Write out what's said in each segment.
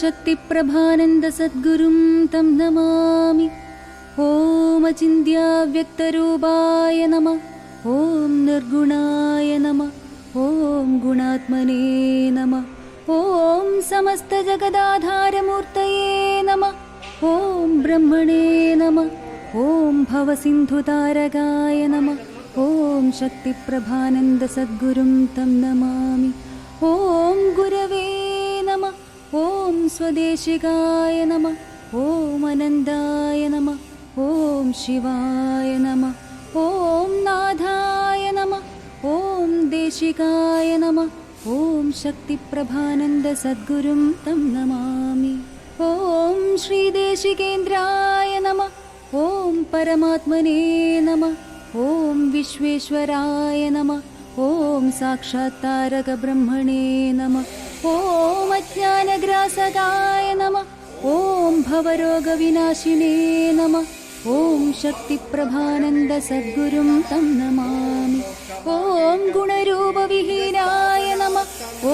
शक्तिप्रभानन्दसद्गुरुं तं नमामि ॐ अचिन्त्याव्यक्तरूपाय नमः ॐ निर्गुणाय नमः ॐ गुणात्मने नमः ॐ समस्तजगदाधारमूर्तये नमः ॐ ब्रह्मणे नमः ॐ भवसिन्धुतारकाय नमः ॐ शक्तिप्रभानन्दसद्गुरुं तं नमामि ॐ गुरवे नमः ॐ स्वदेशिकाय नमः। ॐ अनन्दाय नमः। ॐ शिवाय नमः। ॐ नाथाय नमः। ॐ देशिकाय नमः। ॐ शक्तिप्रभानन्दसद्गुरुं तं नमामि। ॐ श्रीदेशिकेन्द्राय नमः। ॐ परमात्मने नमः। ॐ विश्वेश्वराय नमः। ॐ साक्षात्तारकब्रह्मणे नमः ॐ अज्ञानग्रासकाय नमः ॐ भवरोगविनाशिने नमः ॐ शक्तिप्रभानन्दसद्गुरुं तं नमामि ॐ गुणरूपविहीनाय नमः ॐ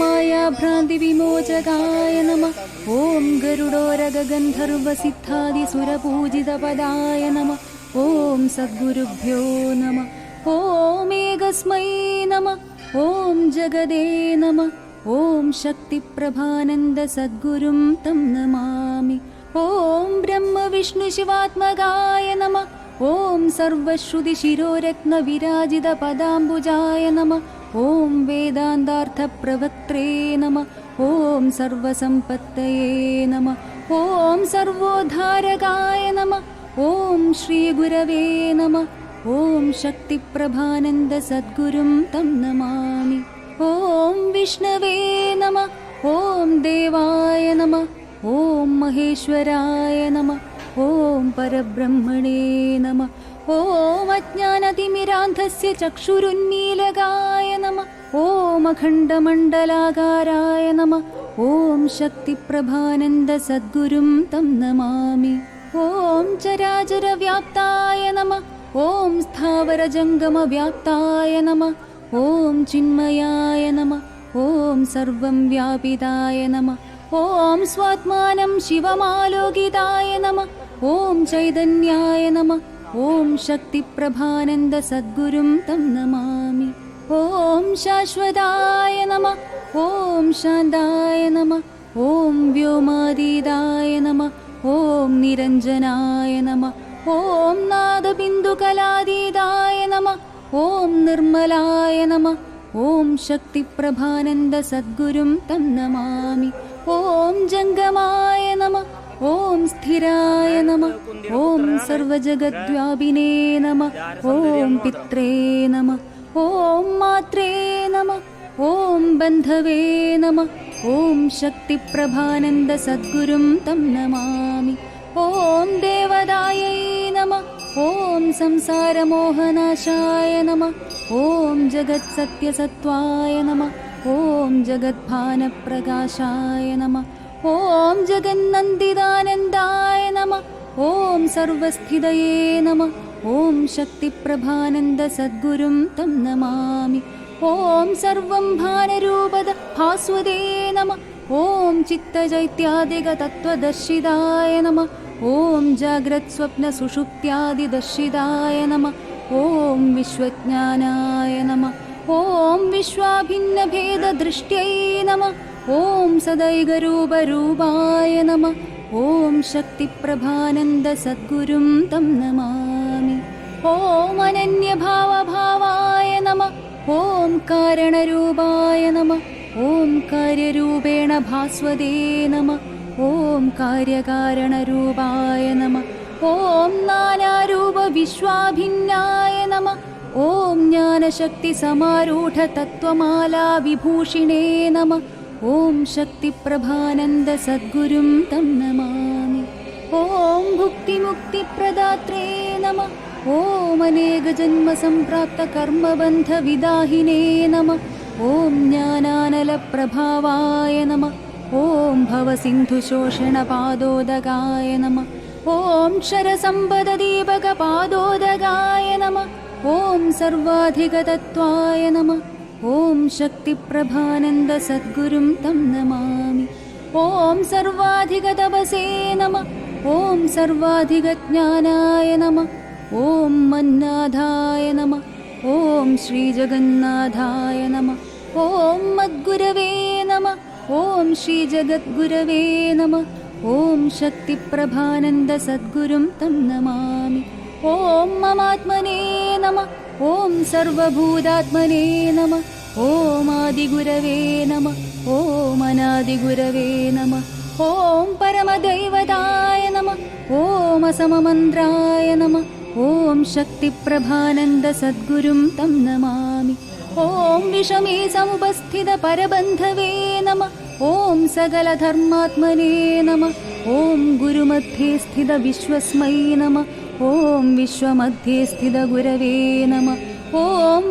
मायाभ्रान्तिविमोचकाय नमः ॐ गरुडोरगगन्धर्वसिद्धादिसुरपूजितपदाय नमः ॐ सद्गुरुभ्यो नमः ॐ एकस्मै नमः ॐ जगदे नमः ॐ शक्तिप्रभानन्दसद्गुरुं तं नमामि। ॐ ब्रह्मविष्णुशिवात्मकाय नमः। ॐ सर्वश्रुतिशिरोरत्नविराजितपदाम्बुजाय नमः। ॐ वेदान्तार्थप्रवक्त्रे नमः। ॐ सर्वसम्पत्तये नमः। ॐ सर्वोद्धारकाय नमः। ॐ श्रीगुरवे नमः। ॐ शक्तिप्रभानन्दसद्गुरुं तं नमामि ॐ विष्णवे नमः ॐ देवाय नमः ॐ महेश्वराय नमः ॐ परब्रह्मणे नमः ॐ अज्ञानतिमिरान्धस्य चक्षुरुन्मीलकाय नमः ॐ अखण्डमण्डलाकाराय नमः ॐ शक्तिप्रभानन्दसद्गुरुं तं नमामि ॐ चराचरव्याप्ताय नमः ॐ स्थावरजङ्गमव्याप्ताय नमः ॐ चिन्मयाय नमः ॐ सर्वं व्यापिताय नमः ॐ स्वात्मानं शिवमालोकिताय नमः ॐ चैतन्याय नमः ॐ शक्तिप्रभानन्दसद्गुरुं तं नमामि ॐ शाश्वताय नमः ॐ शान्ताय नमः ॐ व्योमादीदाय नमः ॐ निरञ्जनाय नमः ॐ नादबिन्दुकलादीदाय नमः ഓം നിർമ്മലായ നമ. ഓം ശക്തിപ്രഭാനന്ദ സദ്ഗുരും തന്നമാമി ഓം ജംഗമായ നമ. ഓം സ്ഥിരായ നമ. ഓം സർവജഗദ്വ്യാപിനേ നമ. ഓം പിത്രേ നമ. ഓം മാത്രേ നമ. ഓം ബന്ധവേ നമ. ഓം ശക്തിപ്രഭാനന്ദ സദ്ഗുരും തന്നമാമി ഓം ദേവദായൈ संसारमोहनाशाय नमः ॐ जगत्सत्यसत्त्वाय नमः ॐ जगद्भानप्रकाशाय नमः ॐ जगन्नन्दिदानन्दाय नमः ॐ सर्वस्थितये नमः ॐ शक्तिप्रभानन्दसद्गुरुं तं नमामि ॐ सर्वं भानरूपद भास्वदे नमः ॐ चित्तचैत्यादिकतत्त्वदर्शिताय नमः ॐ जाग्रत्स्वप्नसुषुप्त्यादिदर्शिताय नमः ॐ विश्वज्ञानाय नमः ॐ विश्वाभिन्नभेददृष्ट्यै नमः ॐ सदैगरूपरूपाय नमः ॐ शक्तिप्रभानन्दसद्गुरुं तं नमामि ॐ अनन्यभावभावाय नमः ॐ कारणरूपाय नमः ॐ कार्यरूपेण भास्वदे नमः ഓം കാര്യകാരണരൂപായ നമ. ഓം നാനാരൂപ വിശ്വാഭിന്നായ നമ. ഓം ജ്ഞാനശക്തി സമാരൂഢ തത്വമാലാ വിഭൂഷിണേ നമ. ഓം ശക്തി പ്രഭാനന്ദ സദ്ഗുരും തന്നമാമി ഓം ഓം ഭുക്തിമുക്തിപ്രദാത്രേ നമ. ഓം അനേകജന്മ സംപ്രാപ്ത കർമ്മബന്ധ വിദാഹിനേ നമ. ഓം ജ്ഞാനാനലപ്രഭാവായ നമ. ॐ भवसिन्धुशोषणपादोदगाय नमः। ॐ क्षरसम्पददीपकपादोदगाय नमः। ॐ सर्वाधिकतत्त्वाय नमः। ॐ शक्तिप्रभानन्दसद्गुरुं तं नमामि। ॐ सर्वाधिगतपसे नमः। ॐ सर्वाधिगज्ञानाय नमः। ॐ मन्नाथाय नमः। ॐ श्रीजगन्नाथाय नमः। ॐ मद्गुरवे ॐ श्रीजगद्गुरवे नमः। ॐ शक्तिप्रभानन्दसद्गुरुं तं नमामि। ॐ ममात्मने नमः। ॐ सर्वभूतात्मने नमः। ॐ आदिगुरवे नमः। अनादिगुरवे नमः। ॐ परमदैवताय नमः। ॐ असममन्त्राय नमः। ॐ शक्तिप्रभानन्दसद्गुरुं तं नमामि ॐ विषमे समुपस्थितपरबन्धवे नमः ॐ सकलधर्मात्मने नमः ॐ गुरुमध्ये स्थितविश्वस्मै नमः ॐ विश्वमध्ये स्थितगुरवे नमः ॐ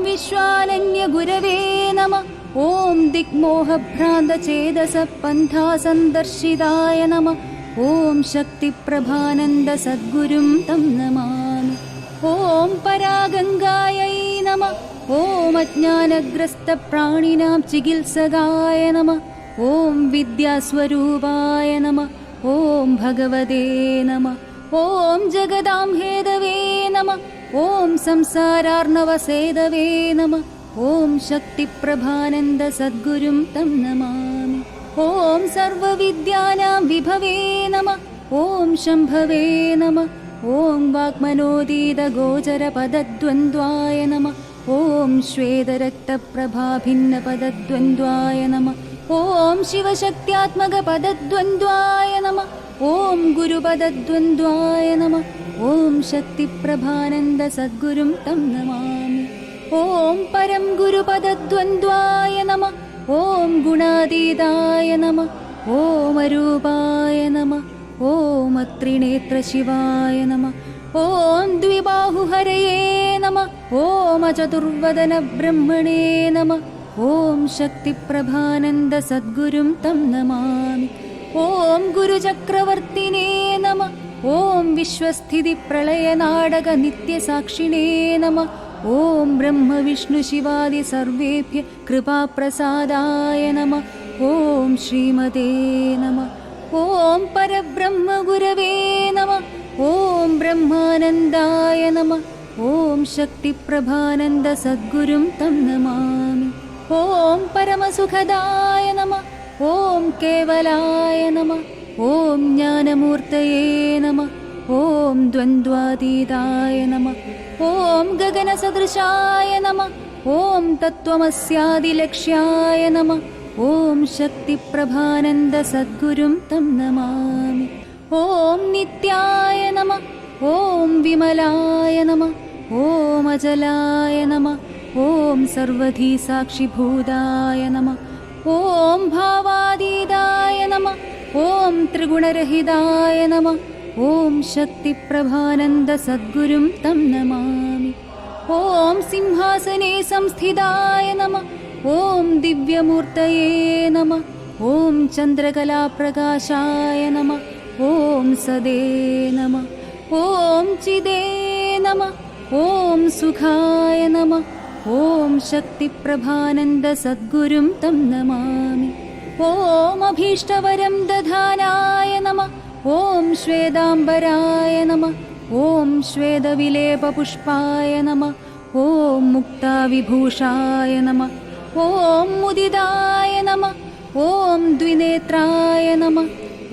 विश्वानन्यगुरवे नमः ॐ दिग्मोहभ्रान्तचेदसपन्था सन्दर्शिताय नमः ॐ शक्तिप्रभानन्दसद्गुरुं तं नमामि ॐ परागङ्गायै नमः ഓം അജ്ഞാനഗ്രസ്തപ്രാണിനാം ചികിത്സകായ നമ. ഓം വിദ്യാസ്വരൂപായ നമ. ഓം ഭഗവതേ നമ. ഓം ജഗദാം ഹേതവേ നമ. ഓം സംസാരാർണവസേതവേ നമ. ഓം ശക്തിപ്രഭാനന്ദ സദ്ഗുരും തം നമാമി. ഓം സർവവിദ്യാനാം വിഭവേ നമ. ഓം ശംഭവേ നമ. ഓം വാഗ്മനോദീതഗോചരപദദ്വന്ദ്വായ നമ. ॐ श्वेतरक्तप्रभाभिन्नपदद्वन्द्वाय नमः ॐ शिवशक्त्यात्मकपदद्वन्द्वाय नमः ॐ गुरुपदद्वन्द्वाय नमः ॐ शक्तिप्रभानन्दसद्गुरुं तं नमामि ॐ परं गुरुपदद्वन्द्वाय नमः ॐ गुणातीताय नमः ॐ अरूपाय नमः ॐ त्रिनेत्रशिवाय नमः ॐ द्विबाहुहरये नमः ॐ चतुर्वदनब्रह्मणे नमः ॐ शक्तिप्रभानन्दसद्गुरुं तं नमामि ॐ गुरुचक्रवर्तिने नमः ॐ विश्वस्थितिप्रलयनाडकनित्यसाक्षिणे नमः ॐ ब्रह्मविष्णुशिवादि सर्वेभ्य कृपाप्रसादाय नमः ॐ श्रीमते नमः ॐ परब्रह्मगुरवे नमः ഓം ബ്രഹ്മാനന്ദായ നമ. ഓം ശക്തിപ്രഭാനന്ദ സദ്ഗുരും തം നമാമി. ഓം പരമസുഖദായ നമ. ഓം കേവലായ നമ. ഓം ജ്ഞാനമൂർത്തയേ നമ. ഓം ദ്വന്ദ്വാതീതായ നമ. ഓം ഗഗനസദൃശായ നമ. ഓം തത്വമസ്യാദിലക്ഷ്യായ നമ. ഓം ശക്തിപ്രഭാനന്ദ സദ്ഗുരും തം നമാമി. ॐ नित्याय नमः ॐ विमलाय नमः ॐ अजलाय नमः ॐ सर्वधी साक्षिभूताय नमः ॐ भावादीदाय नमः ॐ त्रिगुणरहिताय नमः ॐ शक्तिप्रभानन्दसद्गुरुं तं नमामि ॐ सिंहासने संस्थिताय नमः ॐ दिव्यमूर्तये नमः ॐ चन्द्रकलाप्रकाशाय नमः ॐ सदे नमः ॐ चिदे नमः ॐ सुखाय नमः ॐ शक्तिप्रभानन्दसद्गुरुं तं नमामि ॐ अभीष्टवरं दधानाय नमः ॐ श्वेदाम्बराय नमः ॐ श्वेदविलेपपुष्पाय नमः ॐ मुक्ताविभूषाय नमः ॐ मुदिदाय नमः ॐ द्विनेत्राय नमः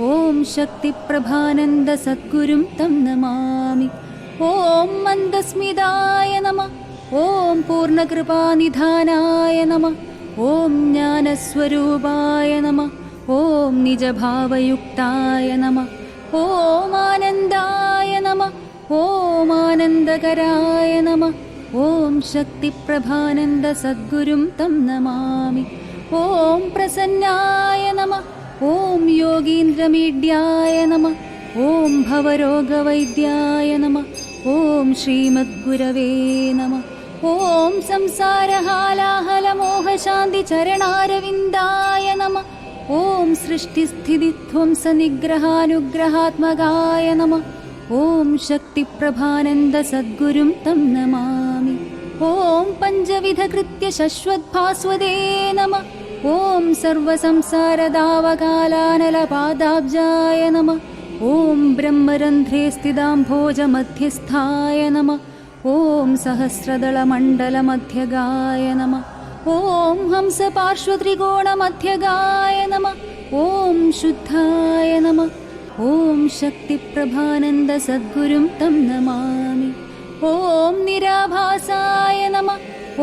ॐ शक्तिप्रभानन्दसद्गुरुं तं नमामि ॐ मन्दस्मिताय नमः ॐ पूर्णकृपानिधानाय नमः ॐ ज्ञानस्वरूपाय नमः ॐ निजभावयुक्ताय नमः ॐ आनन्दाय नमः ॐ आनन्दकराय नमः ॐ शक्तिप्रभानन्दसद्गुरुं तं नमामि ॐ प्रसन्नाय नमः ॐ योगीन्द्रमीड्याय नमः ॐ भवरोगवैद्याय नमः ॐ श्रीमद्गुरवे नमः ॐ संसारहालाहलमोहशान्तिचरणारविन्दाय नमः ॐ सृष्टिस्थितिध्वंसनिग्रहानुग्रहात्मकाय नमः ॐ शक्तिप्रभानन्दसद्गुरुं तं नमामि ॐ पञ्चविधकृत्य शश्वद्भास्वदे नमः ॐ सर्वसंसारदावकालानलपादाब्जाय नमः ॐ ब्रह्मरन्ध्रे स्थितां भोजमध्यस्थाय नमः ॐ सहस्रदलमण्डलमध्यगाय नमः ॐ हंसपार्श्वत्रिकोणमध्यगाय नमः ॐ शुद्धाय नमः ॐ शक्तिप्रभानन्दसद्गुरुं तं नमामि ॐ निराभासाय नमः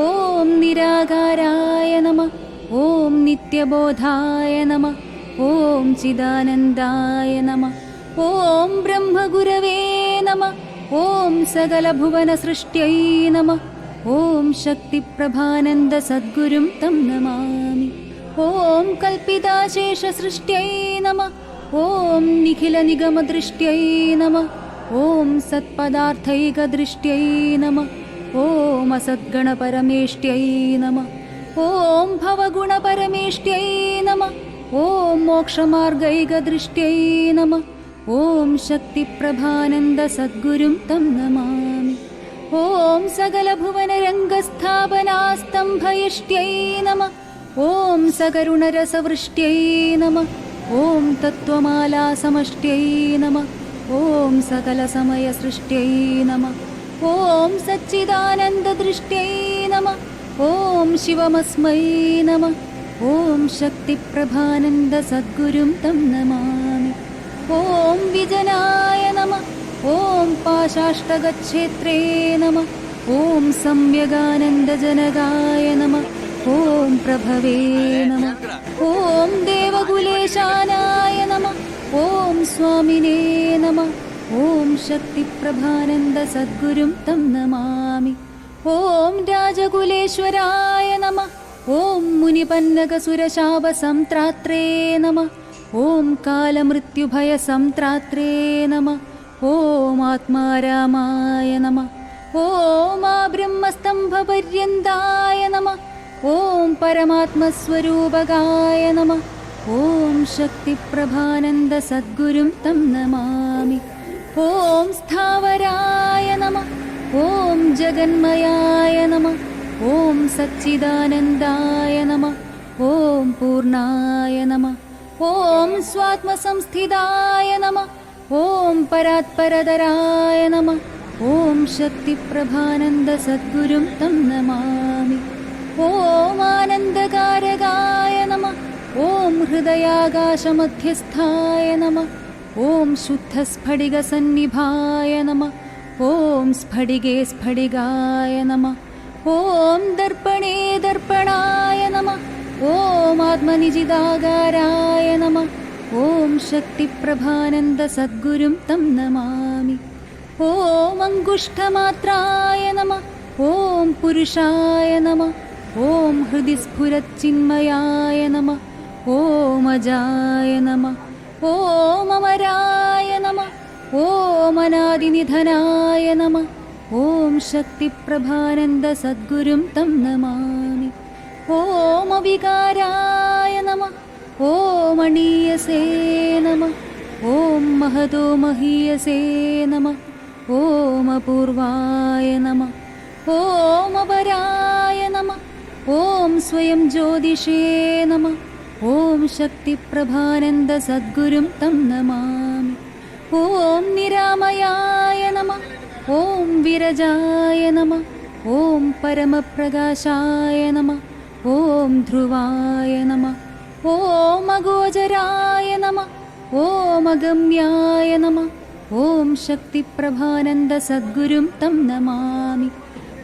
ॐ निराकाराय नमः ॐ नित्यबोधाय नमः। ॐ चिदानन्दाय नमः। ॐ ब्रह्मगुरवे नमः। ॐ सकलभुवनसृष्ट्यै नमः। ॐ शक्तिप्रभानन्दसद्गुरुं तं नमामि। ॐ कल्पिताशेषसृष्ट्यै नमः। ॐ निखिलनिगमदृष्ट्यै नमः। ॐ सत्पदार्थैकदृष्ट्यै नमः। ॐ असद्गणपरमेष्ट्यै नमः ॐ भवगुणपरमेष्ट्यै नमः ॐ मोक्षमार्गैकदृष्ट्यै नमः ॐ शक्तिप्रभानन्दसद्गुरुं तं नमामि ॐ सकलभुवनरङ्गस्थापनास्तम्भयिष्ट्यै नमः ॐ सकरुणरसवृष्ट्यै नमः ॐ तत्त्वमालासमष्ट्यै नमः ॐ सकलसमयसृष्ट्यै नमः ॐ सच्चिदानन्ददृष्ट्यै नमः ഓം ശിവമസ്മൈ നമ. ഓം ശക്തിപ്രഭാനന്ദ സദ്ഗുരും തം നമാമി. ഓം വിജനായ നമ. ഓം പാശാഷ്ടകക്ഷേത്രേ നമ. ഓം സംയഗാനന്ദജനകായ നമ. ഓം പ്രഭവേ നമ. ഓം ദേവകുലേശാനായ നമ. ഓം സ്വാമിനേ നമ. ഓം ശക്തിപ്രഭാനന്ദ സദ്ഗുരും തം നമാമി. ഓം രാജകുലേശ്വരായ നമ. ഓം മുനിപന്നകസുരശാപസംത്രാത്രേ നമ. ഓം കാലമൃത്യുഭയസംത്രാത്രേ നമ. ഓം ആത്മാരാമായ നമ. ഓം ആ ബ്രഹ്മസ്തംഭപര്യന്തായ നമ. ഓം പരമാത്മസ്വരൂപകായ നമ. ഓം ശക്തിപ്രഭാനന്ദ സദ്ഗുരും തം നമാമി. ഓം സ്ഥാവരായ നമ. ഓം ജഗന്മയായ നമ ഓം സച്ചിദാനന്ദായ നമ ഓം പൂർണായ നമ ഓം സ്വാത്മസംസ്ഥിതായ നമ ഓം പരാത്പരതരായ നമ ഓം ശക്തിപ്രഭാനന്ദ സദ്ഗുരും തം നമാമി. ഓം ആനന്ദകാരകായ നമ ഓം ഹൃദയാകാശമധ്യസ്ഥായ നമ ഓം ശുദ്ധസ്ഫടികസന്നിഭായ നമ ॐ स्फटिके स्फटिकाय नमः ॐ दर्पणे दर्पणाय नमः ॐ आत्मनिजिदागाराय नमः ॐ शक्तिप्रभानन्दसद्गुरुं तं नमामि ॐ अङ्गुष्ठमात्राय नमः ॐ पुरुषाय नमः ॐ हृदि स्फुरच्चिन्मयाय नमः ॐ अजाय नमः ॐ अमराय नमः ഓമനാദിനിധനായ നമ. ഓം ശക്തിപ്രഭാനന്ദ സദ്ഗുരും തം നമാമി. ഓം അവികാരായ നമ. ഓം അണീയസേ നമ. ഓം മഹതോ മഹീയസേ നമ. ഓം അപൂർവായ നമ. ഓം അപരായ നമ. ഓം സ്വയം ജ്യോതിഷേ നമ. ഓം ശക്തിപ്രഭാനന്ദ സദ്ഗുരും തം നമാമി ഓം നിരാമയായ നമ ഓം വിരജായ നമ ഓം പരമപ്രകാശായ നമ ഓം ധ്രുവായ നമ ഓം അഗോചരായ നമ ഓം അഗമ്യായ നമ ഓം ശക്തിപ്രഭാനന്ദ സദ്ഗുരും തം നമാമി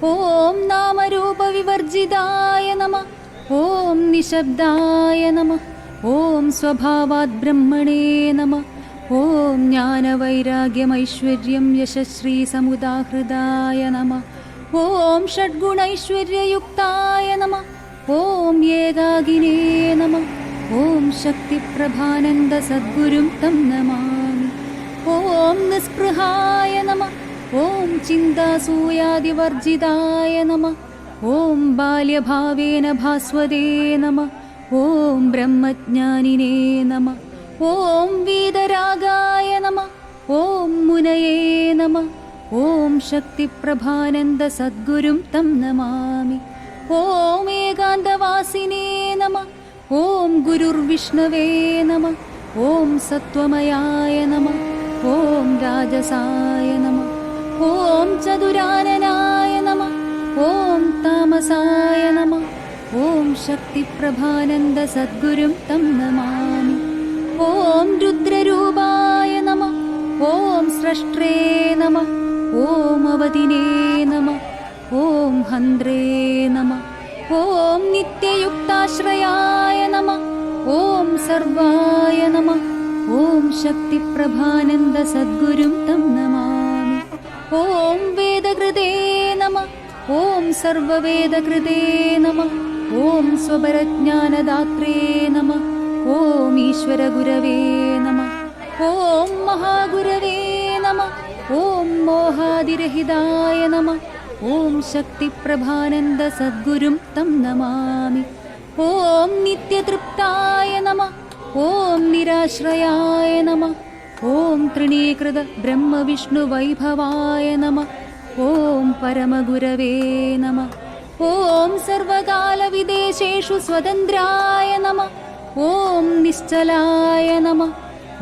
ഓം നാമരൂപവിവർജിതായ നമ ഓം നിശബ്ദായ നമ ഓം സ്വഭാവാത് ബ്രഹ്മണേ നമ ഓം ജ്ഞാനവൈരാഗ്യമൈശ്വര്യം യശശ്രീ സമുദാഹൃദായ നമ. ഓം ഷഡ്ഗുണൈശ്വര്യയുക്തായ നമ. ഓം ഏകാകിനേ നമ. ഓം ശക്തിപ്രഭാനന്ദ സദ്ഗുരും തം നമാമി. ഓം നിസ്പൃഹായ നമ. ഓം ചിന്താസൂയാദിവർജിതായ നമ. ഓം ബാല്യഭാവേന ഭാസ്വദേ നമ. ഓം ബ്രഹ്മജ്ഞാനിനേ നമ. ഓം വീതരാഗായ നമ ഓം മുനയേ നമ ഓം ശക്തിപ്രഭാനന്ദ സദ്ഗുരും തം നമാമി. ഓം ഏകാന്തവാസിനേ നമ ഓം ഗുരുർവിഷ്ണവേ നമ ഓം സത്വമയായ നമ ഓം രാജസായ നമ ഓം ചതുരാനനായ നമ ഓം താമസായ നമ ഓം ശക്തിപ്രഭാനന്ദ സദ്ഗുരും തം നമാമി. ॐ रुद्ररूपाय नमः ॐ स्रष्ट्रे नमः ॐ अवदिने नमः ॐ हन्द्रे नमः ॐ नित्ययुक्ताश्रयाय नमः ॐ सर्वाय नमः ॐ शक्तिप्रभानन्दसद्गुरुं तं नमामि। ॐ वेदकृते नमः ॐ सर्ववेदकृते नमः ॐ स्वपरज्ञानदात्रे नमः ഓം ഈശ്വര ഗുരവേ നമ. ഓം മഹാഗുരവേ നമ. ഓം മോഹാതിരഹിതായ നമ. ഓം ശക്തിപ്രഭാനന്ദ സദ്ഗുരും തം നമാമി. ഓം നിത്യതൃപ്തായ നമ. ഓം നിരാശ്രയായ നമ. ഓം ത്രിണീകൃത ബ്രഹ്മവിഷ്ണു വൈഭവായ നമ. ഓം പരമഗുരവേ നമ. ഓം സർവകാലവിദേശേഷു സ്വതന്ത്രായ നമ. ഓം നിശ്ചലായ നമ.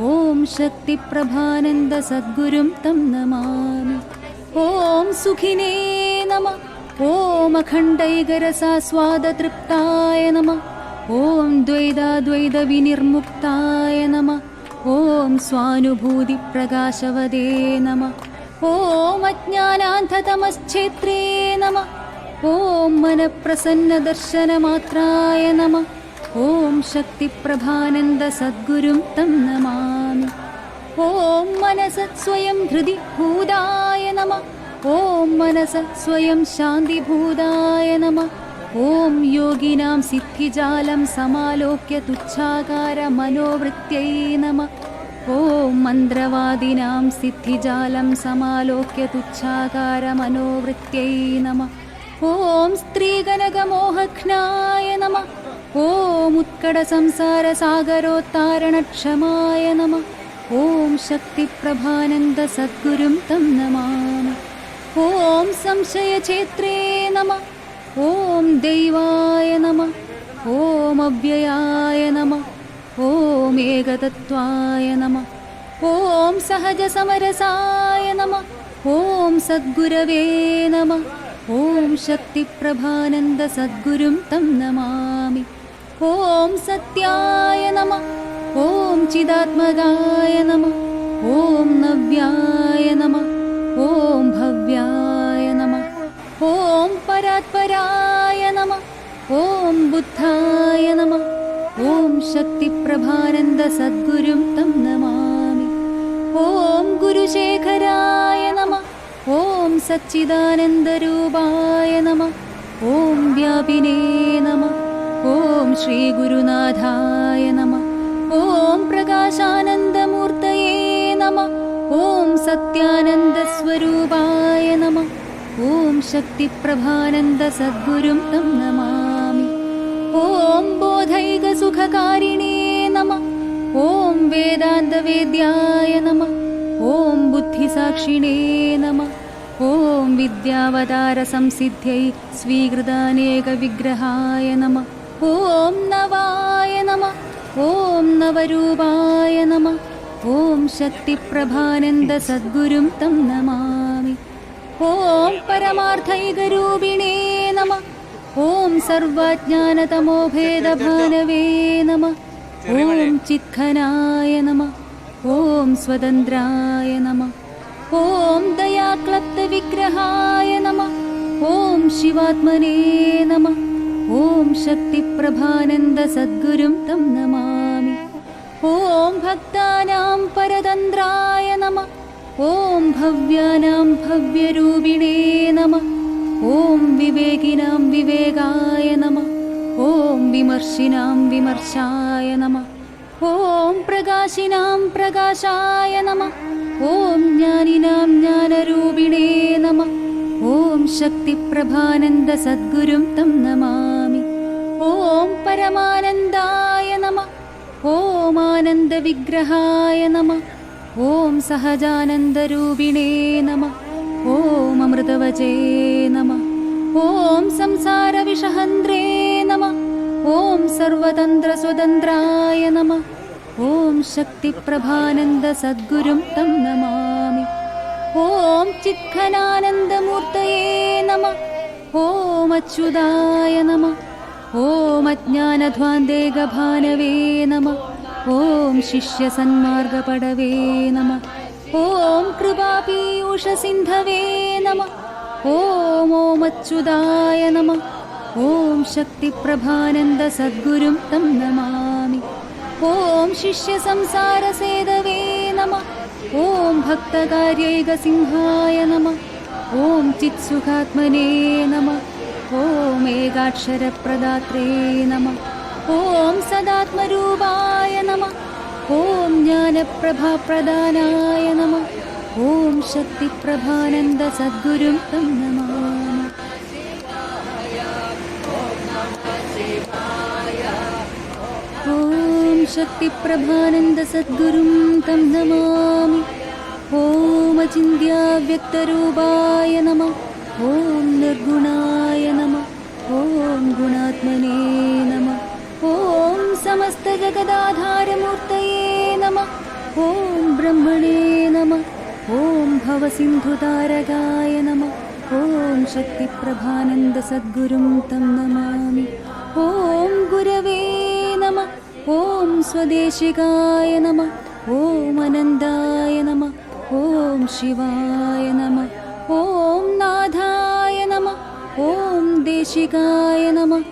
ഓം ശക്തിപ്രഭാനന്ദ സദ്ഗുരും തം നമാമി. ഓം സുഖിനേ നമ. ഓം അഖണ്ഡൈകരസാസ്വാദതൃപ്തായ നമ. ഓം ദ്വൈതാദ്വൈതവിനിർമുക്തായ നമ. ഓം സ്വാനുഭൂതി പ്രകാശവദേ നമ. ഓം അജ്ഞാനാന്ധതമശ്ചേത്രേ നമ. ഓം മനപ്രസന്നദർശനമാത്രായ നമ. ॐ शक्तिप्रभानन्दसद्गुरुं तं नमामि ॐ मनस स्वयं हृदि भूदाय नमः ॐ मनस स्वयं शान्तिभूदाय नमः ॐ योगिनां सिद्धिजालं समालोक्य तुच्छाकारमनोवृत्त्यै नमः ॐ मन्द्रवादिनां सिद्धिजालं समालोक्य तुच्छाकारमनोवृत्त्यै नमः ॐ स्त्रीगणगमोहघ्नाय नमः ॐ उत्कटसंसारसागरोत्तारणक्षमाय नमः ॐ शक्तिप्रभानन्दसद्गुरुं तं नमामि ॐ संशयचेत्रे नमः ॐ दैवाय नमः ॐ अव्ययाय नमः ॐ एकतत्त्वाय नमः ॐ सहजसमरसाय नमः ॐ सद्गुरवे नमः ॐ शक्तिप्रभानन्दसद्गुरुं तं नमामि ॐ सत्याय नमः ॐ चिदात्मगाय नमः ॐ नव्याय नमः ॐ भव्याय नमः ॐ परात्पराय नमः ॐ बुद्धाय नमः ॐ शक्तिप्रभानन्दसद्गुरुं तं नमामि ॐ गुरुशेखराय नमः ॐ सच्चिदानन्दरूपाय नमः ॐ व्यापिने नमः ॐ श्रीगुरुनाथाय नमः ॐ प्रकाशानन्दमूर्तये नमः ॐ सत्यानन्दस्वरूपाय नमः ॐ शक्तिप्रभानन्दसद्गुरुं तं नमामि ॐ बोधैकसुखकारिणे नमः ॐ वेदान्तवेद्याय नमः ॐ बुद्धिसाक्षिणे नमः ॐ विद्यावतारसंसिद्ध्यै स्वीकृतानेकविग्रहाय नमः ഓം നവായ നമ. ഓം നവരൂപായ നമ. ഓം ശക്തിപ്രഭാനന്ദ സദ്ഗുരും തം നമാമി. ഓം പരമാർത്ഥൈകരൂപിണേ നമ. ഓം സർവജ്ഞാനതമോഭേദഭാനവേ നമ. ഓം ചിത്ഖനായ നമ. ഓം സ്വതന്ത്രായ നമ. ഓം ദയാക്ലപ്തവിഗ്രഹായ നമ. ഓം ശിവാത്മനേ നമ. ॐ शक्तिप्रभानन्दसद्गुरुं तं नमामि ॐ भक्तानां परतन्त्राय नमः ॐ भव्यानां भव्यरूपिणे नमः ॐ विवेकिनां विवेकाय नमः ॐ विमर्शिनां विमर्शाय नमः ॐ प्रकाशिनां प्रकाशाय नमः ॐ ज्ञानिनां ज्ञानरूपिणे नमः ॐ शक्तिप्रभानन्दसद्गुरुं तं नमामि ॐ परमानन्दाय नमः ॐ आनन्दविग्रहाय नमः ॐ सहजानन्दरूपिणे नमः ॐ अमृतवचे नमः ॐ संसारविषहन्द्रे नमः ॐ ॐ सर्वतन्त्रस्वतन्त्राय नमः ॐ शक्तिप्रभानन्दसद्गुरुं तं ഓം ചിത്ഖനാനന്ദമൂർത്തയേ നമ. ഓം അച്യുതായ നമ. ഓം അജ്ഞാനധ്വാന്തേകഭാനവേ നമ. ഓം ശിഷ്യസന്മാർഗപടവേ നമ. ഓം കൃപാപീയൂഷസിന്ധവേ നമ. ഓം ഓം അച്യുതായ നമ. ഓം ശക്തിപ്രഭാനന്ദ സദ്ഗുരും തം നമാമി. ഓം ശിഷ്യസംസാരസേതവേ നമ. ॐ भक्तकार्यैकसिंहाय नमः ॐ चित्सुखात्मने नमः ॐ एकाक्षरप्रदात्रे नमः ॐ सदात्मरूपाय नमः ॐ ज्ञानप्रभाप्रदानाय नमः ॐ शक्तिप्रभानन्दसद्गुरुं तं नमामि शक्तिप्रभानन्दसद्गुरुं तं नमामि ॐ अचिन्त्याव्यक्तरूपाय नमः ॐ निर्गुणाय नमः ॐ गुणात्मने नमः ॐ समस्तजगदाधारमूर्तये नमः ॐ ब्रह्मणे नमः ॐ भवसिन्धुतारकाय नमः ॐ शक्तिप्रभानन्दसद्गुरुं तं नमामि ॐ गुरवे नमः ॐ स्वदेशिकाय नमः ॐ अनन्दाय नमः ॐ शिवाय नमः ॐ नाथाय नमः ॐ देशिकाय नमः